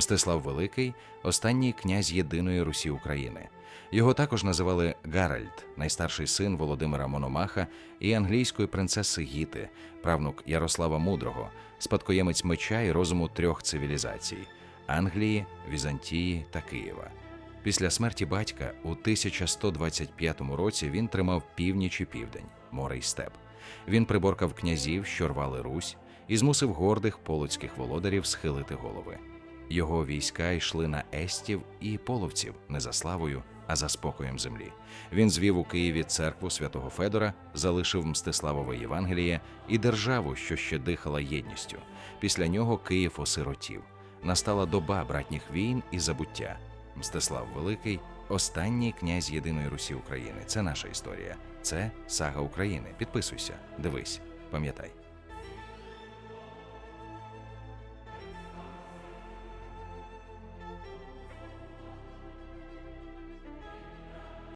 Мстислав Великий останній князь єдиної Русі України. Його також називали Гаральд, найстарший син Володимира Мономаха і англійської принцеси Гіти, правнук Ярослава Мудрого, спадкоємець меча і розуму трьох цивілізацій Англії, Візантії та Києва. Після смерті батька у 1125 році він тримав північ і південь, море й степ. Він приборкав князів, що рвали Русь, і змусив гордих полоцьких володарів схилити голови. Його війська йшли на естів і половців не за славою, а за спокоєм землі. Він звів у Києві церкву святого Федора, залишив Мстиславове Євангеліє і державу, що ще дихала єдністю. Після нього Київ осиротів. Настала доба братніх війн і забуття. Мстислав Великий останній князь єдиної Русі України. Це наша історія. Це сага України. Підписуйся, дивись, пам'ятай.